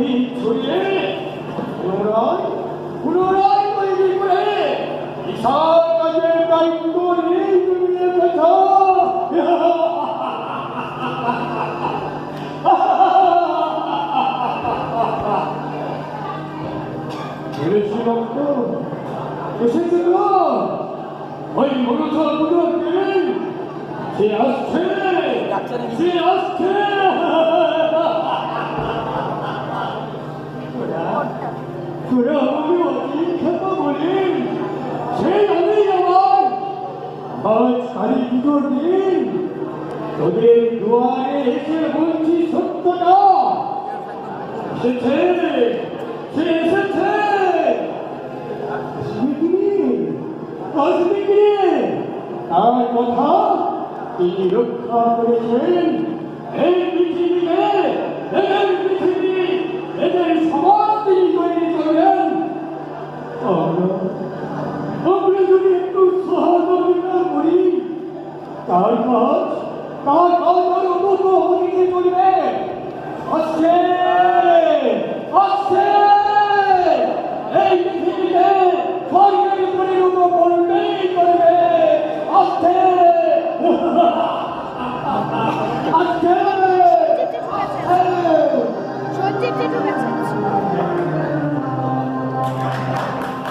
দিক ছড়িয়ে পুনরায় পুনরায় তৈরি করে বিশাল কাজের দায়িত্ব নিয়ে তুমি এসেছ বলেছিলাম তো এসেছে তো ওই মনসা পুজোর সে আসছে সে আসছে 두려움이 켜다보니 제 연애가만 마을 자리 이거니 너네 누아의 해체 뭔지 섰다가 세체 세세체 신들이 아스들이 나의 거다? 이륙하고 계신 আমরা যদি একটু সহযোগিতা করি তার কাজ তার কাজ আর চলবে আসছে